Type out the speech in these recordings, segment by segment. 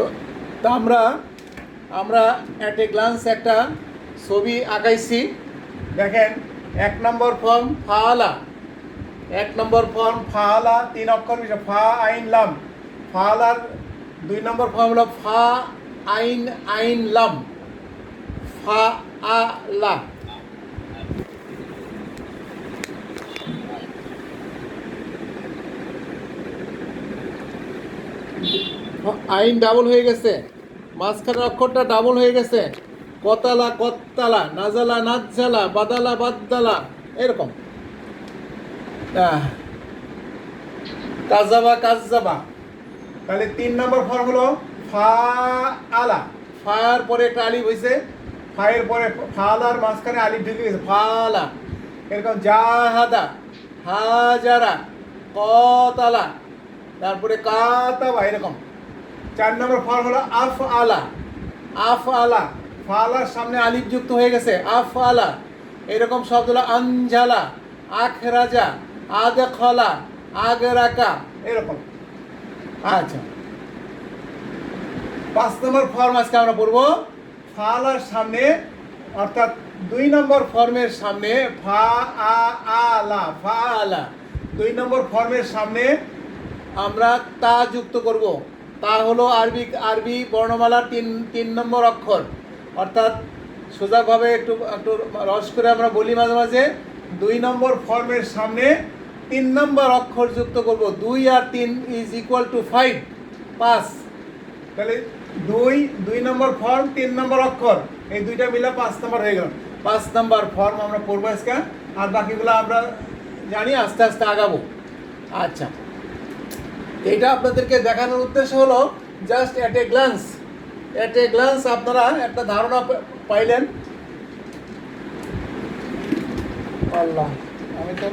তো তা আমরা আমরা অ্যাট এ গ্লান্স একটা ছবি আঁকাইছি। দেখেন, এক নম্বর ফর্ম ফালা এক নম্বর ফর্ম ফালা তিন অক্ষর বিশিষ্ট ফা, আইন, লাম। ফালার দুই নম্বর ফর্ম হলো ফা, আইন আইন, লাম। ফা, আ, লা। আইন ডাবল হয়ে গেছে। মাঝখানের অক্ষরটা ডাবল হয়ে গেছে। কতালা, কত্তালা, নাজালা, নাজ্জালা, বাদালা, বাদ্দালা, এরকম। কাজাবা কাজাবা তাহলে তিন নম্বর ফর্ম হলো ফা আলা ফায়ার পরে একটা আলিফ হয়েছে ফায়ের পরে ফালার মাঝখানে আলিফ ঢুকে গেছে, ফালা। এরকম জাহাদা, হাজারা, কতালা, তারপরে কাতাবা, এরকম। চার নম্বর ফর্ম হলো আফ আলা আফ আলা ফালার সামনে আলিফ যুক্ত হয়ে গেছে। আফ আলা এরকম শব্দ হলো আঞ্জালা আখ রাজা আদ খলা আগ রাকা এরকম। আচ্ছা। পাঁচ নম্বর ফর্ম আজকে আমরা পড়ব। ফালার সামনে, অর্থাৎ দুই নম্বর ফর্মের সামনে ফা আ আলা ফা আলা দুই নম্বর ফর্মের সামনে আমরা তা যুক্ত করব। তা হলো আরবি আরবি বর্ণমালার তিন তিন নম্বর অক্ষর। অর্থাৎ সোজাভাবে একটু একটু রস করে আমরা বলি মাঝে মাঝে, দুই নম্বর ফর্মের সামনে তিন নম্বর অক্ষর যুক্ত করব। দুই আর তিন ইজ ইকুয়াল টু ফাইভ পাঁচ। তাহলে দুই দুই নম্বর ফর্ম, তিন নম্বর অক্ষর, এই দুইটা মিলে পাঁচ নম্বর হয়ে গেল। পাঁচ নম্বর ফর্ম আমরা পড়ব আজকে, আর বাকিগুলো আমরা জানি, আস্তে আস্তে আগাবো। আচ্ছা। এটা আপনাদেরকে দেখানোর উদ্দেশ্য হলো just at a glance at a glance আপনারা একটা ধারণা পাইলেন। আল্লাহ, আমি তো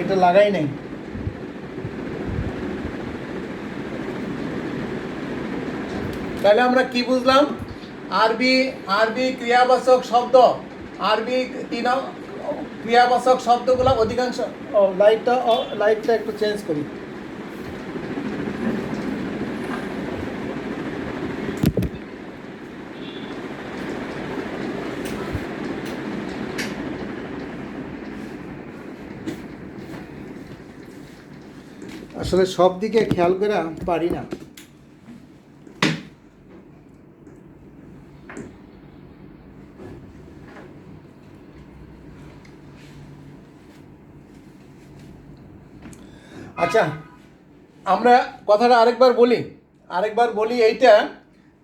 এটা লাগাই নাই। তাহলে আমরা কি বুঝলাম? আরবি আরবি ক্রিয়াবাচক শব্দ, আরবি তিন ক্রিয়াবাচক শব্দগুলো অধিকাংশ লাইটটা লাইটটা একটু চেঞ্জ করি। আসলে সব দিকে খেয়াল করে পারি না। আচ্ছা আমরা কথাটা আরেকবার বলি। আরেকবার বলি এইটা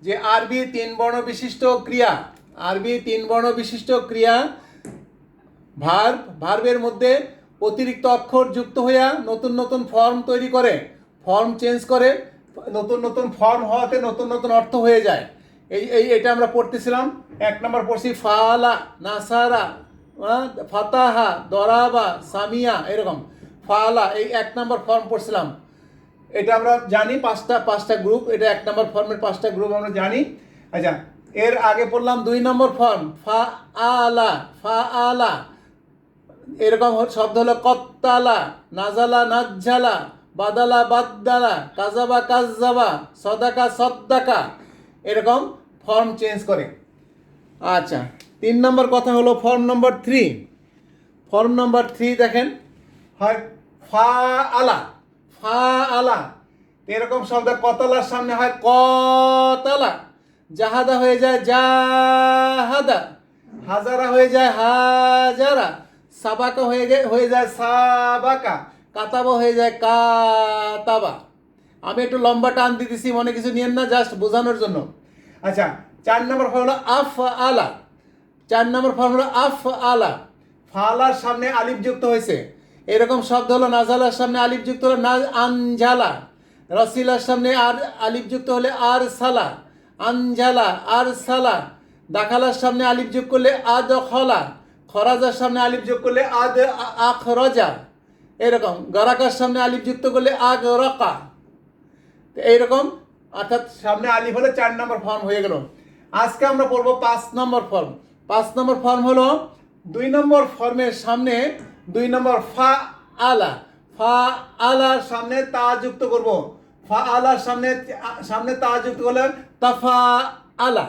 যে আরবি তিন বর্ণ বিশিষ্ট ক্রিয়া, আরবি তিন বর্ণ বিশিষ্ট ক্রিয়া, ভার্ব, ভার্বের মধ্যে অতিরিক্ত অক্ষর যুক্ত হইয়া নতুন নতুন ফর্ম তৈরি করে ফর্ম চেঞ্জ করে, নতুন নতুন ফর্ম হওয়াতে নতুন নতুন অর্থ হয়ে যায়। এই এই, এটা আমরা পড়তেছিলাম। এক নম্বর পড়ছি, ফালা, নাসারা ফাতাহা, দরাবা, সামিয়া, এরকম। ফালা, এই এক নম্বর ফর্ম পড়ছিলাম। এটা আমরা জানি, পাঁচটা পাঁচটা গ্রুপ এটা এক নম্বর ফর্মের পাঁচটা গ্রুপ আমরা জানি। আচ্ছা এর আগে পড়লাম দুই নম্বর ফর্ম ফা আলা ফা আলা এরকম শব্দ হলো কত্তালা, নাজালা, নাজ্জালা, বাদালা, বাদ্দালা, কাজাবা কাজাবা সদাকা, সদ্দাকা। এরকম ফর্ম চেঞ্জ করে। আচ্ছা তিন নম্বর কথা হলো form number three form number three দেখেন, হয় ফা আলা ফা আলা এরকম শব্দ কতলার সামনে হয় কতলা। জাহাদা হয়ে যায় জাহাদা, হাজারা হয়ে যায় হাজারা। সাবাকা হয়ে যায় হয়ে যায় সাবাকা, কাতাবা হয়ে যায় কাতাবা। আমি একটু লম্বা টান দিতেছি মনে কিছু নিয়েন না জাস্ট বোঝানোর জন্য। আচ্ছা চার নম্বর ফর্ম হলো আফ আলা চার নম্বর ফর্ম হলো আফ আলা ফালার সামনে আলিফ যুক্ত হয়েছে। এরকম শব্দ হলো নাজালার সামনে আলিফ যুক্ত হলো না আনজালা রসিলার সামনে আর আলিফ যুক্ত হলে আর সালা আনজালা আর সালা দাখালার সামনে আলিফ যোগ করলে আদ খলা খরাজার সামনে আলিফ যোগ করলে আদ আখ রজা এরকম, গরাকার সামনে আলিফ যুক্ত করলে আগ, রকা। এইরকম, অর্থাৎ সামনে আলিফ হলে চার নম্বর ফর্ম হয়ে গেল। আজকে আমরা পড়ব পাঁচ নম্বর ফর্ম পাঁচ নম্বর ফর্ম হলো দুই নম্বর ফর্মের সামনে দুই নম্বর ফা, আলা। ফা, আলার সামনে তা যুক্ত করব। ফা, আলার সামনে সামনে তা যুক্ত করলে তাফা, আলা।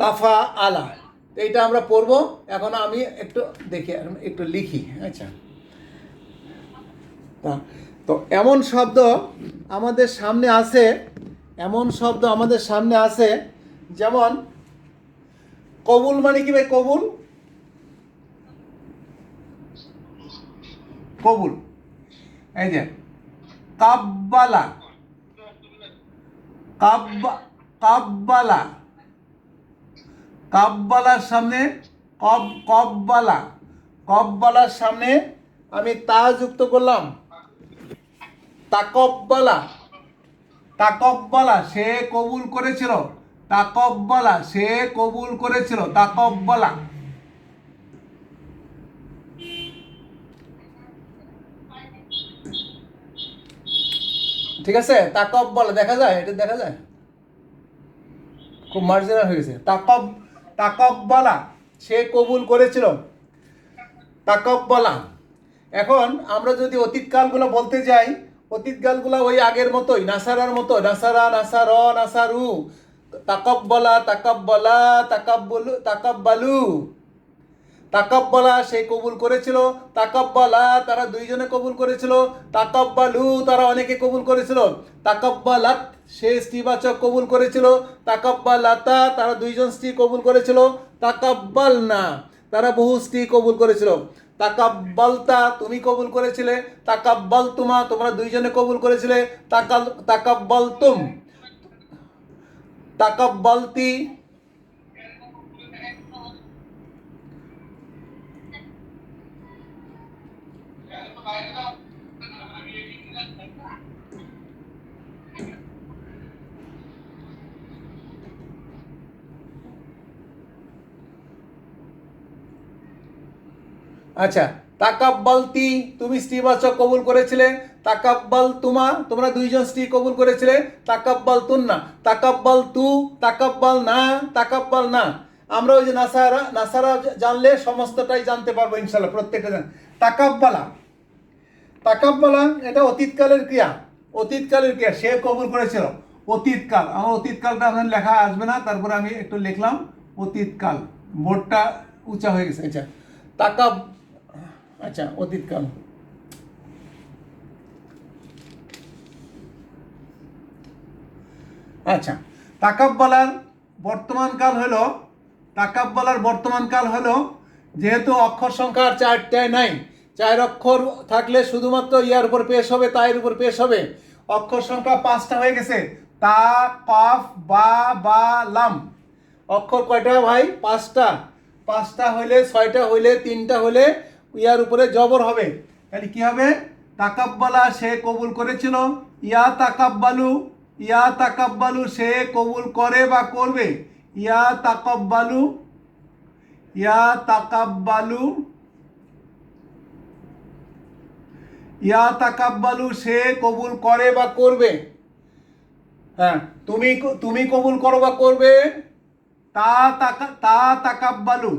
তাফা, আলা। এইটা আমরা পড়ব। এখন আমি একটু দেখি একটু লিখি আচ্ছা। তা- তো এমন শব্দ আমাদের সামনে আছে, এমন শব্দ আমাদের সামনে আছে, যেমন, কবুল মানে কি ভাই, কবুল? কবুল। এই যে, কাব্বালা। কাব্বা, কাব্বালা। কাব্বালার সামনে, কব, কববালা। কব্বালার সামনে আমি তা যুক্ত করলাম। তাকব্বালা। তাকব্বালা, সে কবুল করেছিল। তাকব্বালা, সে কবুল করেছিল। তাকব্বালা। ঠিক আছে? তাকব্বালা, দেখা যায়? এটা দেখা যায়? খুব মার্জিনাল হয়ে গেছে। তাকব তাকব্বালা সে কবুল করেছিল। তাকব্বালা এখন আমরা যদি অতীতকালগুলো বলতে যাই অতীতকালগুলো ওই আগের মতোই, নাসারার মতো, নাসারা, নাসার, নাসারু। তাকব্বলা তাকাব্বলা তাকাব্বলু, তাকাব্বালু। তাকাব্বালা সে কবুল করেছিল, তাকাব্বালা তারা দুইজনে কবুল করেছিল, তাকাব্বালু তারা অনেকে কবুল করেছিল, তাকাব্বালাত সে স্ত্রীবাচক কবুল করেছিল, তাকাব্বালাতা তারা দুইজন স্ত্রী কবুল করেছিল তাকাব্বাল না তারা বহু স্ত্রী কবুল করেছিল। তাকাব্বালতা তুমি কবুল করেছিলে তাকাব্বাল তুমা তোমরা দুইজনে কবুল করেছিলে, তাকাল তাকাব্বাল তুম তাকাব্বালতি আচ্ছা তাকাব্বালতি তুমি স্ত্রীবাচক কবুল করেছিলে, তাকাব্বাল তুমা, তোমরা দুইজন স্ত্রী কবুল করেছিলে, তাকাব্বাল তুন্না, তাকাব্বাল তু, তাকাব্বাল না তাকাব্বাল না। আমরা ওই যে নাসারা নাসারা জানলে সমস্তটাই জানতে পারব ইনশাল্লাহ, প্রত্যেকটা জান তাকাব্বালা। তাকাব্বালা এটা অতীতকালের ক্রিয়া অতীতকালের ক্রিয়া, সে কবুল করেছিল। অতীতকাল, আমার অতীতকালটা আপনার লেখা আসবে না, তারপরে আমি একটু লিখলাম, অতীতকাল, বোর্ডটা উঁচা হয়ে গেছে আচ্ছা। তাকাব আচ্ছা অতীতকাল আচ্ছা তাকাব্বালার বর্তমান কাল হলো বর্তমান কাল হলো, যেহেতু অক্ষর সংখ্যা আর চারটায় নাই, চার অক্ষর থাকলে শুধুমাত্র ইয়ার উপর পেশ হবে, তাইয়ের উপর পেশ হবে। অক্ষর সংখ্যা পাঁচটা হয়ে গেছে, তা, কফ, বা বা, লাম। অক্ষর কয়টা ভাই? পাঁচটা। পাঁচটা হইলে ছয়টা হইলে তিনটা হইলে ইয়ার উপরে জবর হবে। তাহলে কি হবে? তাকাব্বালা সে কবুল করেছিল। ইয়া তাকাব্বালু ইয়া তাকাব্বালু সে কবুল করে বা করবে? ইয়া তাকাব্বালু ইয়া তাকাব্বালু ইয়া তাকাব্বালু সে কবুল করে বা করবে? হ্যাঁ তুমি তুমি কবুল করো বা করবে? তা তাকা, তা তাকাব্বালু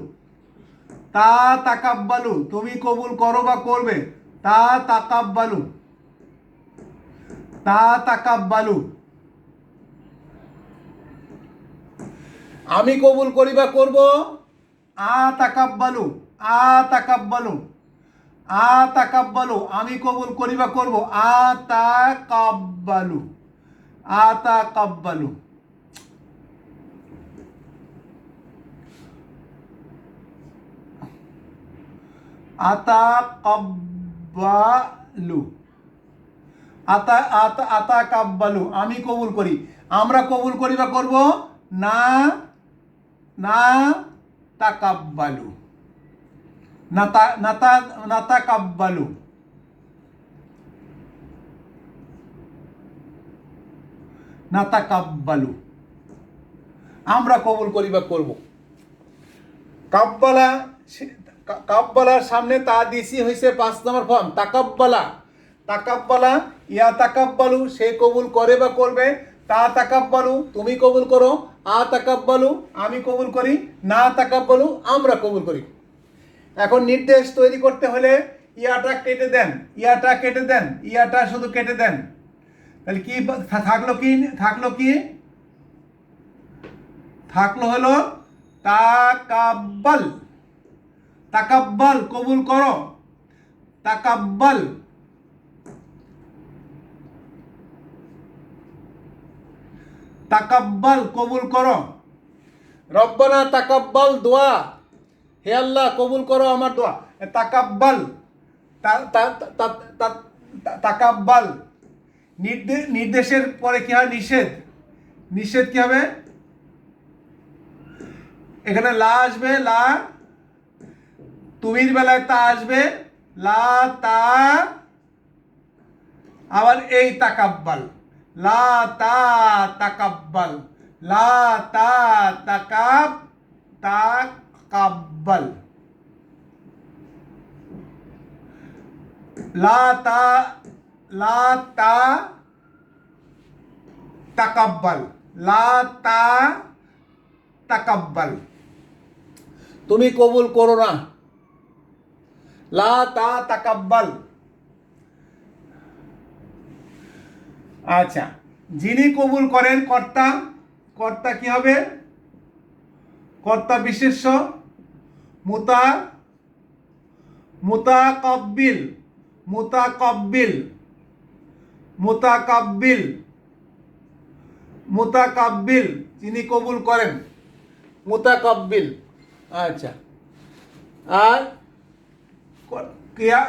তা তাকাব্বালু, তুমি কবুল করো বা করবে? তা তাকাব্বালু। তা তাকাব্বালু। আমি কবুল করি বা করব? আ তাকাব্বালু আ তাকাব্বালু। আ তাকাব্বালু, আমি কবুল করি বা করব? আ তাকাব্বালু। আ তাকাব্বালু। আতা কাব্বালু। আতা আতা আতা কাব্বালু। আমি কবুল করি। আমরা কবুল করি বা করব? না না তাকাব্বালু নাতা নাতা নাতা কাব্বালু। নাতা কাব্বালু। আমরা কবুল করি বা করব? কাব্বালা কাব্বালার সামনে তা দিছি হয়েছে পাঁচ নম্বর ফর্ম। তাকাব্বালা। তাকাব্বালা, ইয়া তাকাব্বালু, সে কবুল করে বা করবে। তা তাকাব্বালু, তুমি কবুল করো। আ তাকাব্বালু, আমি কবুল করি। না তাকাব্বালু, আমরা কবুল করি। এখন নির্দেশ তৈরি করতে হলে ইয়াটা কেটে দেন। ইয়াটা কেটে দেন। ইয়াটা শুধু কেটে দেন। তাহলে কি থাকল কি? থাকল কি? থাকল হলো তাকাব্বাল। তাকাব্বাল, কবুল করো। তাকাব্বাল। তাকাব্বাল, কবুল করো। রব্বানা তাকাব্বাল, দোয়া। হে আল্লাহ, কবুল করো আমার দোয়া। তাকাব্বাল তাকাব্বাল। নির্দেশের পরে কি হয়? নিষেধ। নিষেধ কি হবে? এখানে লা আসবে, লা তুমির বেলায় তা আসবে। লা তা আবার এই তাকাব্বাল। লা তা তাকাব্বাল। লা তা তাকাব তাকাব্বাল। লা তা লা তা তাকাব্বাল। লা তা তাকাব্বাল। তুমি কবুল করো না। লা তা তাকাব্বাল। আচ্ছা যিনি কবুল করেন কর্তা কর্তা কি হবে? কর্তা বিশেষ্য, মুতা, মুতাকাব্বিল মুতাকাব্বিল মুতাকাব্বিল মুতাকাব্বিল, যিনি কবুল করেন, মুতাকাব্বিল। আচ্ছা আর ক্রিয়া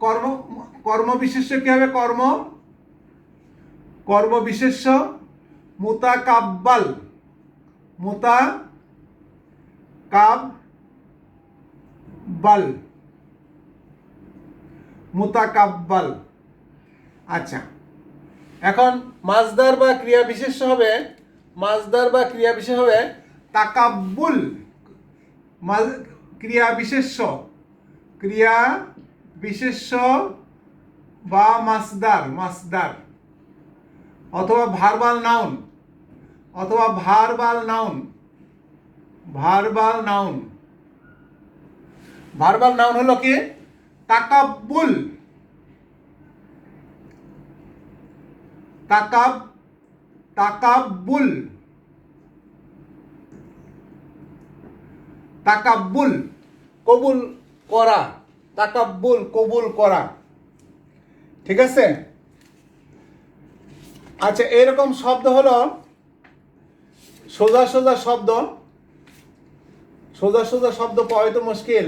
কর্ম কর্ম বিশেষ্য কি হবে কর্ম? কর্ম বিশেষ্য মুতাকাব্বাল। মুতা কাব বাল মুতাকাব্বাল। আচ্ছা। এখন মাজদার বা ক্রিয়া বিশেষ্য হবে, মাজদার বা ক্রিয়া বিশেষ হবে তাকাব্বুল। ক্রিয়া বিশেষ্য। ক্রিয়া বিশেষ্য বা মাসদার মাসদার। অথবা ভার্বাল নাউন অথবা verbal noun verbal noun verbal noun হলো কি? তাকাব্বুল তাকাব তাকাব্বুল তাকাব্বুল কবুল। করা, তাকাব্বুল, কবুল করা। ঠিক আছে? আচ্ছা এরকম শব্দ হলো, সোজা সোজা শব্দ, সোজা সোজা শব্দ পাওয়া তো মুশকিল।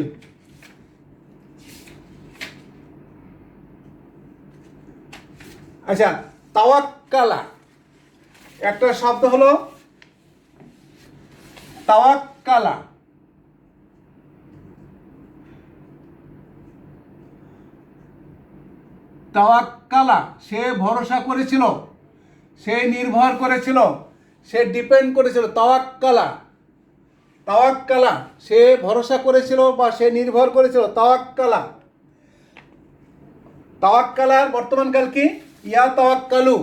আচ্ছা তাওয়াক্কালা। একটা শব্দ হলো, তাওয়াক্কালা। তাওয়াক্কালা, সে ভরসা করেছিল, সে নির্ভর করেছিল, সে ডিপেন্ড করেছিল। তাওয়াক্কালা তাওয়াক্কালা, সে ভরসা করেছিল বা সে নির্ভর করেছিল। তাওয়াক্কালা, তাওয়াক্কালার বর্তমানকাল কি? ইয়া তাওয়াক্কালু,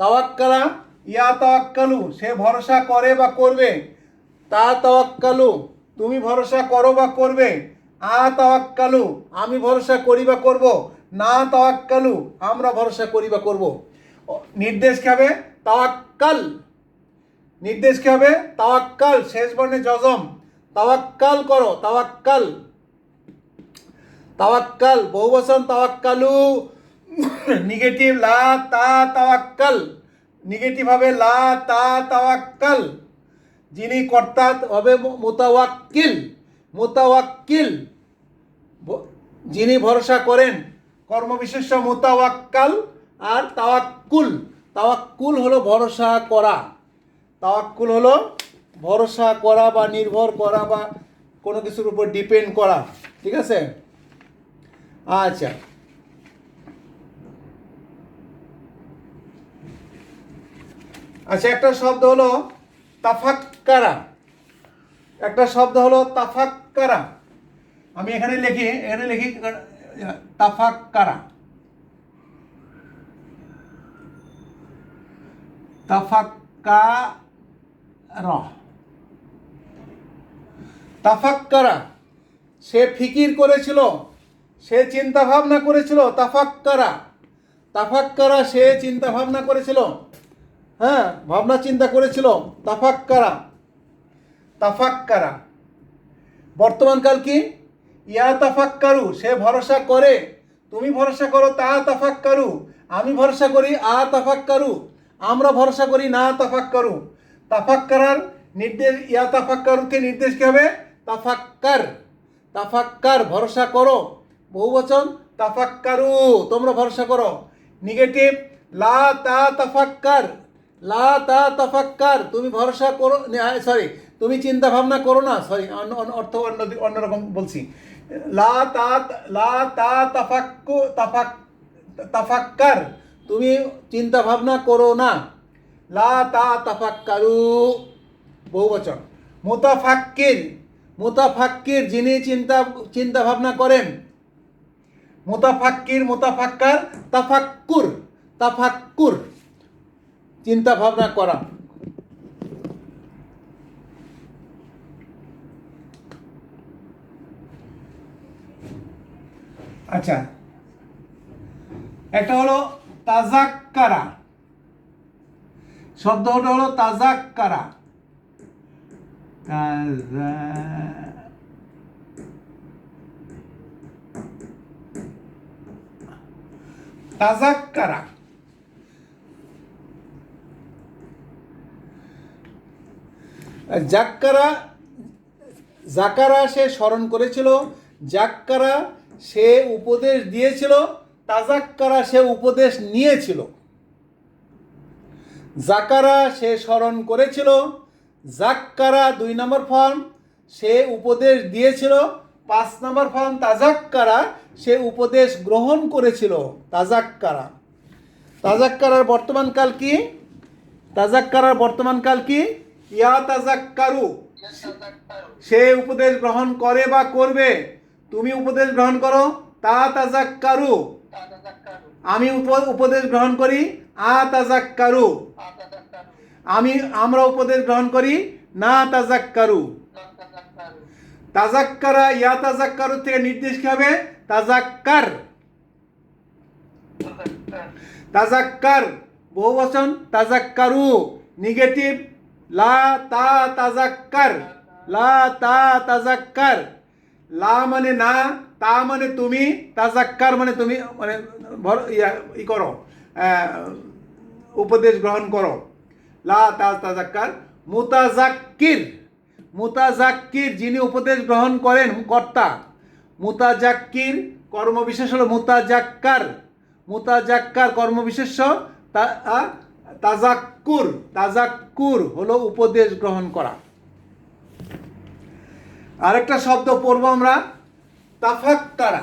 তাওয়াক্কালা, ইয়া তাওয়াক্কালু, সে ভরসা করে বা করবে? তা তাওয়াক্কালু, তুমি ভরসা করো বা করবে? আ তাওয়াক্কালু, আমি ভরসা করি বা করব? না তাওয়াক্কালু, আমরা ভরসা করি বা করব। নির্দেশ কি হবে? তাওয়াক্কাল। নির্দেশ কি হবে? তাওয়াক্কাল, শেষ বর্ণে জজম তাওয়াক্কাল করো, তাওয়াক্কাল। তাওয়াক্কাল, বহুবচন তাওয়াক্কালু। নেগেটিভ লা, তা, তাওয়াক্কাল। নেগেটিভ হবে লা, তা, তাওয়াক্কাল। যিনি কর্তা হবে মুতাওয়াক্কিল। মুতাওয়াক্কিল। যিনি ভরসা করেন। কর্মবিশেষ্য মুতাওয়াক্কাল আর তাওয়াক্কুল। তাওয়াক্কুল হলো ভরসা করা। তাওয়াক্কুল হলো ভরসা করা বা নির্ভর করা বা কোনো কিছুর উপর ডিপেন্ড করা। ঠিক আছে? আচ্ছা। আচ্ছা একটা শব্দ হলো তাফাক্কারা। একটা শব্দ হলো তাফাক্কারা। আমি এখানে লিখি এখানে লিখি তাফাক্কারা। তাফাক্কার। তাফাক্কারা, সে ফিকির করেছিল, সে চিন্তা ভাবনা করেছিল, তাফাক্কারা। তাফাক্কারা, সে চিন্তা ভাবনা করেছিল হ্যাঁ ভাবনা চিন্তা করেছিল, তাফাক্কারা। তাফাক্কারা। বর্তমানকাল কি? ইয়া তাফাক্কারু, সে ভরসা করে। তুমি ভরসা করো, তা তাফাক্কারু। আমি ভরসা করি, আ তাফাক্কারু। আমরা ভরসা করি, না তাফাক্কারু। তাফাক্কারার নির্দেশ, ইয়া তাফাক্কারুকে নির্দেশ কি হবে? তাফাক্কার। তাফাক্কার, ভরসা করো। বহু বচন, তাফাক্কারু, তোমরা ভরসা করো। নেগেটিভ লা তা তাফাক্কার। লা তা তাফাক্কার, তুমি ভরসা করো সরি তুমি চিন্তা ভাবনা করো না সরি অর্থ অন্য, অন্যরকম বলছি। লা তা লা তা তাফাক্কু, তাফাক, তাফাক্কার। তুমি চিন্তা ভাবনা করো না। লা তা তাফাক্কারু। বহুবচন। মুতাফাক্কির মুতাফাক্কির যিনি চিন্তা চিন্তা ভাবনা করেন, মুতাফাক্কির, মুতাফাক্কার, তাফাক্কুর তাফাক্কুর। চিন্তা ভাবনা করা। আচ্ছা। একটা হলো তাজাক্কারা। শব্দটা হলো তাজাক্কারা। তাজা তাজাক্কারা। জাক্কারা জাকারা সে স্মরণ করেছিল। জাক্কারা সে উপদেশ দিয়েছিল, তাজাক্কারা সে উপদেশ নিয়েছিল। জাকারা সে স্মরণ করেছিল, জাক্কারা দুই নম্বর ফর্ম সে উপদেশ দিয়েছিল, পাঁচ নম্বর ফর্ম তাজাক্কারা সে উপদেশ গ্রহণ করেছিল, তাজাক্কারা। তাজাক্কারার বর্তমানকাল কি? তাজাক্কারার বর্তমানকাল কি? ইয়া তাজাক্কারু। সে উপদেশ গ্রহণ করে বা করবে? তুমি উপদেশ গ্রহণ করো তা তাজাক্কারু আমি উপ- উপদেশ গ্রহণ করি আ তাজাক্কারু আমি আমরা উপদেশ গ্রহণ করি না তাজাক্কারু তাজাক্কারা ইয়া তাজাক্কারু থেকে নির্দেশ কি হবে? তাজাক্কার। তাজাক্কার। বহু বচন, তাজাক্কারু। নেগেটিভ লা তা তাজাক্কার লা তা তাজাক্কার লা মানে না, তা মানে তুমি তাজাক্কার মানে তুমি মানে ই করো উপদেশ গ্রহণ করো। লা, তা তাজাক্কার মুতাজাক্কির মুতাজাক্কির যিনি উপদেশ গ্রহণ করেন, কর্তা, মুতাজাক্কির কর্মবিশেষ হলো মুতাজাক্কার। মুতাজাক্কার কর্মবিশেষ্য তা- তাজাক্কুর তাজাক্কুর হলো উপদেশ গ্রহণ করা। আরেকটা শব্দ পড়ব আমরা। তাফাক্কারা।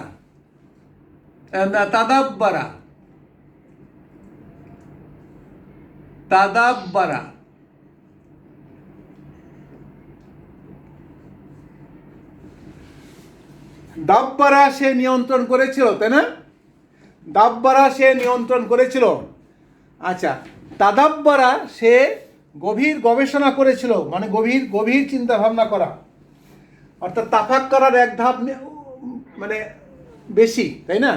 তাদাব্বারা। তাদাব্বারা। দাব্বারা সে নিয়ন্ত্রণ করেছিল, তাই না? দাব্বারা সে নিয়ন্ত্রণ করেছিল। আচ্ছা তাদাব্বারা সে গভীর গবেষণা করেছিল মানে গভীর গভীর চিন্তা ভাবনা করা। অর্থাৎ তাফাক করার এক ধাপ মানে বেশি, তাই না?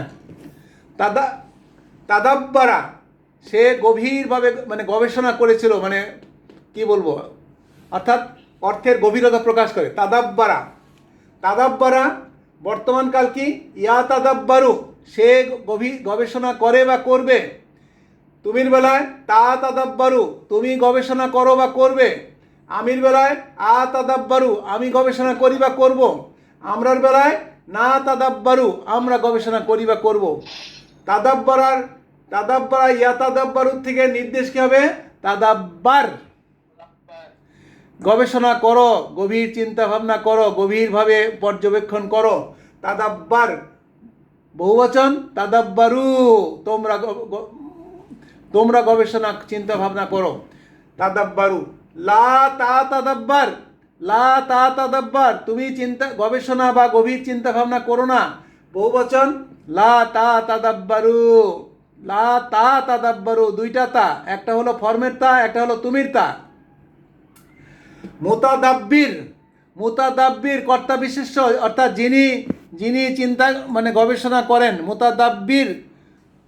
তাদা তাদাব্বারা, সে গভীরভাবে মানে গবেষণা করেছিল মানে কি বলব? অর্থাৎ অর্থের গভীরতা প্রকাশ করে। তাদাব্বারা তাদাব্বারা বর্তমানকাল কি? ইয়া তাদাব্বারু, সে গভীর গবেষণা করে বা করবে? তুমির বেলায় তা তাদাব্বারু, তুমি গবেষণা করো বা করবে? আমির বেলায়, আ তাদাব্বারু, আমি গবেষণা করি বা করব। আমরার বেলায়, না তাদাব্বারু, আমরা গবেষণা করি বা করব। তাদাব্বারার তাদাব্বারা ইয়া তাদাব্বারুর থেকে নির্দেশ কি হবে? তাদাব্বার। গবেষণা করো, গভীর চিন্তা ভাবনা করো, গভীরভাবে পর্যবেক্ষণ করো। তাদাব্বার। বহুবচন তাদাব্বারু তোমরা তোমরা গবেষণা চিন্তা ভাবনা করো। তাদাব্বারু। লা তা তাদাব্বার, লা তা তাদাব্বার, তুমি চিন্তা, গবেষণা বা গভীর চিন্তা ভাবনা করো না। বহুবচন লা তা তাদাব্বারু, লা তা তাদাব্বারু, দুইটা তা, একটা হলো ফর্মের তা, একটা হলো তুমির তা। মোতাদাব্বির মোতাদাব্বির কর্তা বিশেষ্য, অর্থাৎ যিনি যিনি চিন্তা মানে গবেষণা করেন, মোতাদাব্বির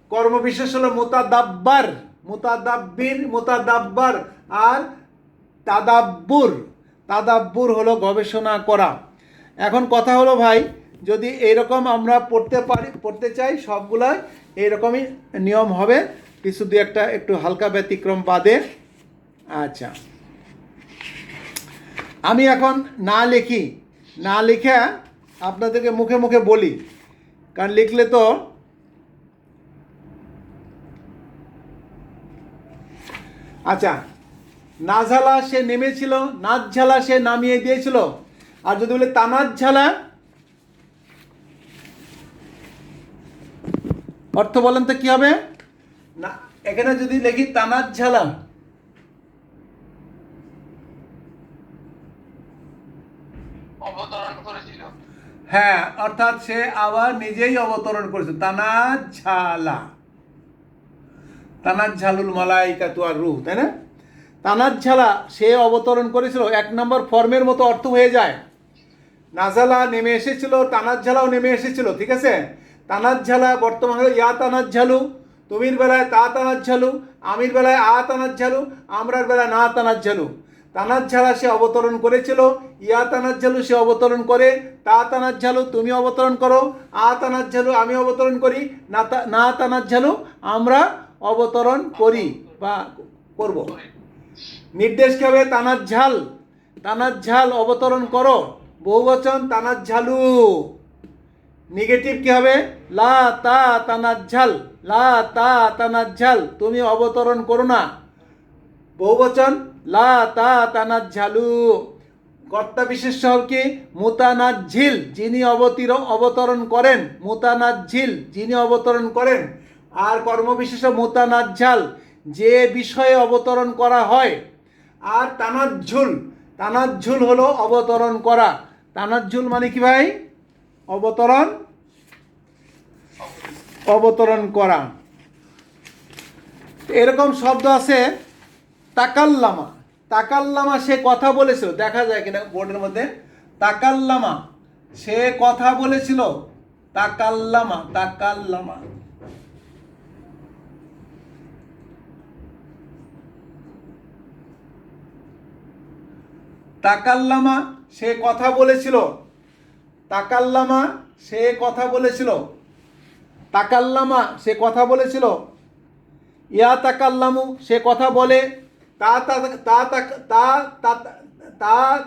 কর্মবিশেষ হলো মোতাদাব্বার, মোতাদাব্বির, মোতাদাব্বার, আর তাদাব্বুর। তাদাব্বুর হলো গবেষণা করা। এখন কথা হলো ভাই, যদি এইরকম আমরা পড়তে পারি, পড়তে চাই, সবগুলাই এইরকমই নিয়ম হবে। কিছু দু একটা একটু হালকা ব্যতিক্রম বাদে। আচ্ছা। আমি এখন না লিখি, না লিখে আপনাদেরকে মুখে মুখে বলি। কারণ লিখলে তো আচ্ছা নাঝালা সে নেমেছিল নাচ ঝালা সে নামিয়ে দিয়েছিল। আর যদি বলে তানাজ ঝালা অর্থ বলেন তো কি হবে? না এখানে যদি লিখি তানাজ ঝালা হ্যাঁ অর্থাৎ সে আবার নিজেই অবতরণ করেছে। তানাজ ঝালা। তানাজ ঝালুল মালাইকা তুয়ার রুহ তাই না? তানাজ ঝালা সে অবতরণ করেছিল, এক নম্বর ফর্মের মতো অর্থ হয়ে যায়। নাজালা নেমে এসেছিল তানাজ ঝালাও নেমে এসেছিল, ঠিক আছে? তানাজ ঝালা বর্তমান হলো ইয়া তানাজ ঝালু, তুমির বেলায় তা তানাজ ঝালু, আমির বেলায় আ তানাজ ঝালু, আমরার বেলায় না তানাজ ঝালু। তানাজ ঝালা সে অবতরণ করেছিল, ইয়া তানাজ ঝালু সে অবতরণ করে, তা তানাজ ঝালু, তুমি অবতরণ করো, আ তানাজ ঝালু, আমি অবতরণ করি, না না তানাজ ঝালু, আমরা অবতরণ করি বা করব। নির্দেশ কি হবে? তানাজ ঝাল। তানাজ ঝাল অবতরণ করো। বহুবচন তানার ঝালু। নেগেটিভ কি হবে? লা, তা তানাজ ঝাল। লা, তা তানাজ ঝাল। তুমি অবতরণ করো না। বহুবচন লা, তা তানাজ ঝালু। কর্তা বিশেষ কি? মুতানাজ ঝিল, যিনি অবতীর, অবতরণ করেন। মুতানাজ ঝিল, যিনি অবতরণ করেন। আর কর্মবিশেষ মুতানাজ ঝাল। যে বিষয়ে অবতরণ করা হয় আর তানাজ্ঝুল তানাজ্ঝুল হলো অবতরণ করা। তানাজ্ঝুল মানে কি ভাই? অবতরণ? অবতরণ করা। এরকম শব্দ আছে, তাকাল্লামা। তাকাল্লামা সে কথা বলেছিল, দেখা যায় কিনা বোর্ডের মধ্যে? তাকাল্লামা। সে কথা বলেছিল, তাকাল্লামা তাকাল্লামা। তাকাল্লামা, সে কথা বলেছিল। তাকাল্লামা, সে কথা বলেছিল। তাকাল্লামা, সে কথা বলেছিল। ইয়া তাকাল্লামু, সে কথা বলে। তা তা তা তা-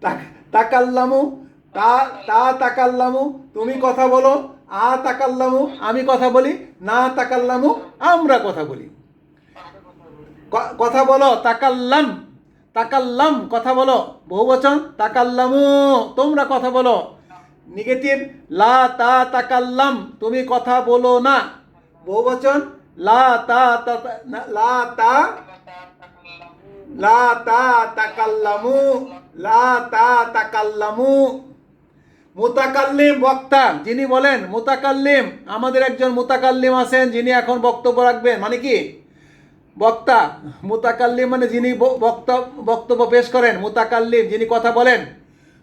তা তাকাল্লামু, তা তা তাকাল্লামু, তুমি কথা বলো, আ তাকাল্লামু, আমি কথা বলি, না তাকাল্লামু, আমরা কথা বলি। কথা বলো, তাকাল্লাম। তাকাল্লাম, কথা বলো। বহুবচন তাকাল্লামু, তোমরা কথা বলো। নেগেটিভ, লা, তা, তাকাল্লাম, তুমি কথা বলো না। বহুবচন লা, তা লা তা লা, তা, তাকাল্লামু, লা, তা, তাকাল্লামু। মুতাকাল্লিম, বক্তা, যিনি বলেন, মুতাকাল্লিম, আমাদের একজন মুতাকাল্লিম আছেন, যিনি এখন বক্তব্য রাখবেন। মানে কি? বক্তা, মুতাকাল্লিম মানে যিনি বক্তব্য পেশ করেন, মুতাকাল্লিম যিনি কথা বলেন।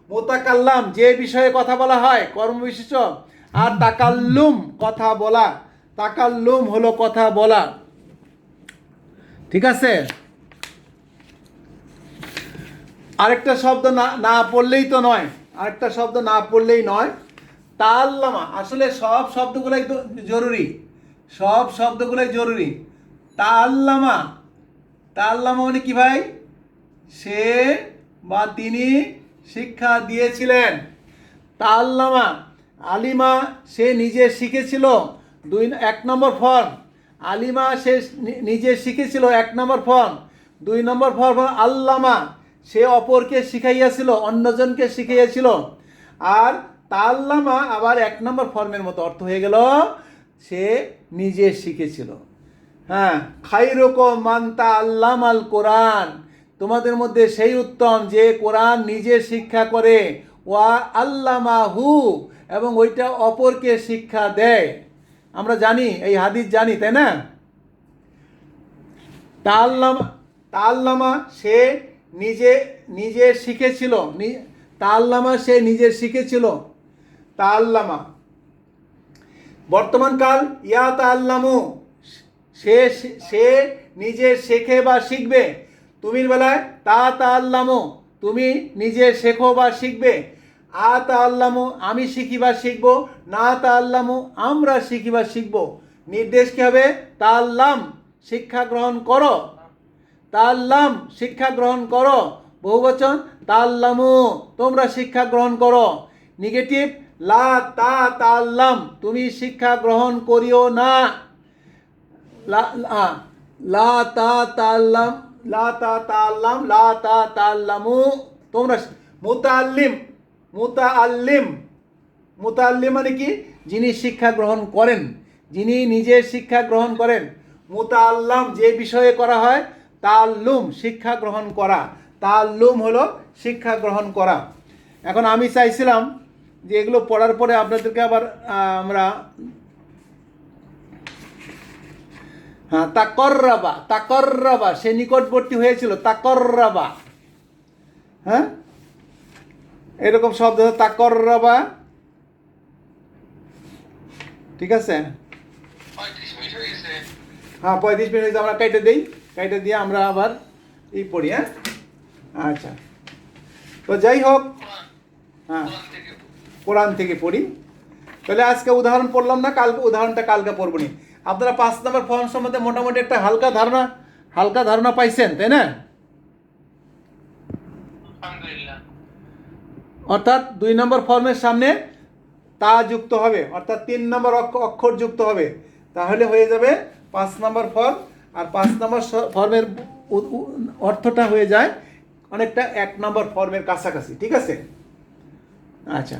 মুতাকাল্লাম যে বিষয়ে কথা বলা হয় কর্মবিশিষ্ট আর তাকাল্লুম কথা বলা। তাকাল্লুম হলো কথা বলা। ঠিক আছে? আরেকটা শব্দ না না পড়লেই তো নয়। আরেকটা শব্দ না পড়লেই নয়। তাল্লামা আসলে সব শব্দগুলোই জরুরি। সব শব্দগুলোই জরুরি। তাল্লামা তাল্লামা মানে কি ভাই? সে বা তিনি শিক্ষা দিয়েছিলেন। তাল্লামা আলিমা সে নিজে শিখেছিল। দুই এক নম্বর ফর্ম। আলিমা সে নিজে শিখেছিল, এক নম্বর ফর্ম। দুই নম্বর ফর্ম আল্লামা, সে অপরকে শিখাইয়াছিল, অন্যজনকে শিখাইয়াছিল। আর তাল্লামা আবার এক নম্বর ফর্মের মতো অর্থ হয়ে গেল, সে নিজে শিখেছিল। হ্যাঁ খাইরকম মান্তা আল্লাম আল কোরআন। তোমাদের মধ্যে সেই উত্তম যে কোরআন নিজে শিক্ষা করে। ওয়া আল্লামা হু এবং ওইটা অপরকে শিক্ষা দেয়। আমরা জানি, এই হাদিস জানি, তাই না? তাল্লামা তাল্লামা সে নিজে নিজে শিখেছিল তাল্লামা সে নিজে শিখেছিল। তাল্লামা বর্তমানকাল ইয়া তাল্লামু সে সে নিজে শেখে বা শিখবে। তুমির বেলায় তা তাল্লামু তুমি নিজে শেখো বা শিখবে। আ তাল্লামু আমি শিখি বা শিখব। না তাল্লামু আমরা শিখি বা শিখব। নির্দেশ কি হবে? তাল্লাম শিক্ষা গ্রহণ করো। তাল্লাম শিক্ষা গ্রহণ করো। বহুবচন তাল্লামু তোমরা শিক্ষা গ্রহণ করো। নেগেটিভ লা তা তা আল্লাম তুমি শিক্ষা গ্রহণ করিও না। লা লা তা তাল্লাম লা তা তাল্লাম লা তা তাল্লামু তোমরা মুতাল্লিম মুতাআল্লিম মুতাল্লিম মানে কি? যিনি শিক্ষা গ্রহণ করেন, যিনি নিজে শিক্ষা গ্রহণ করেন। মুতাল্লাম যে বিষয়ে করা হয় তাল্লুম শিক্ষা গ্রহণ করা। তাল্লুম হলো শিক্ষা গ্রহণ করা। এখন আমি চাইছিলাম যে এগুলো পড়ার পরে আপনাদেরকে আবার আমরা হ্যাঁ তাকর্রাবা তাকর্রাবা সে নিকটবর্তী হয়েছিল তাকর্রাবা। হ্যাঁ? এরকম শব্দ তাকর্রাবা। ঠিক আছে? হয়ে পঁয়ত্রিশ মিনিট আমরা কেটে দিই। কেটে দিয়ে আমরা আবার এই পড়ি হ্যাঁ? আচ্ছা। তো যাই হোক হ্যাঁ কোরআন থেকে পড়ি। তাহলে আজকে উদাহরণ পড়লাম না কালকে উদাহরণটা কালকে পড়ব নি। আপনারা পাঁচ নম্বর ফর্ম সম্বন্ধে মোটামুটি একটা হালকা ধারণা হালকা ধারণা পাইছেন তাই না? অর্থাৎ দুই নম্বর ফর্মের সামনে তা যুক্ত হবে অর্থাৎ তিন নম্বর অক্ষ- অক্ষর যুক্ত হবে। তাহলে হয়ে যাবে পাঁচ নম্বর ফর্ম আর পাঁচ নম্বর ফর্মের অর্থটা হয়ে যায় অনেকটা এক নম্বর ফর্মের কাছাকাছি ঠিক আছে? আচ্ছা।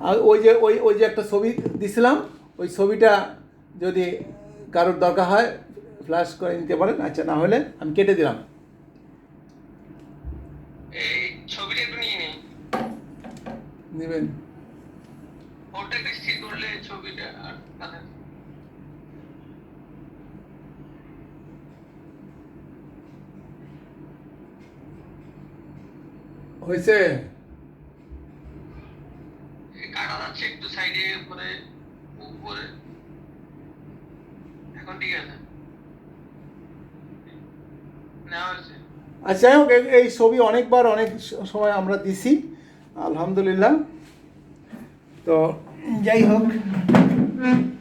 আর ওই যে ওই ওই যে একটা ছবি দিছিলাম ওই ছবিটা যদি কারোর দরকার হয় ফ্ল্যাশ করে নিতে পারেন আচ্ছা না হলে আমি কেটে দিলাম। নেবেন। হয়েছে এই কাটা যাচ্ছে একটু সাইডে উপরে উপরে এখন ঠিক আছে নেওয়া হয়েছে আচ্ছা যাই হোক এই- ছবি অনেকবার, অনেক সময় আমরা দিছি। আলহামদুলিল্লাহ। তো যাই হোক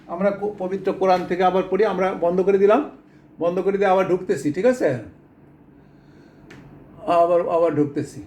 আমরা পবিত্র কোরআন থেকে আবার পড়ি, আমরা বন্ধ করে দিলাম। বন্ধ করে দিয়ে আবার ঢুকতেছি, ঠিক আছে? আবার আবার ঢুকতেছি।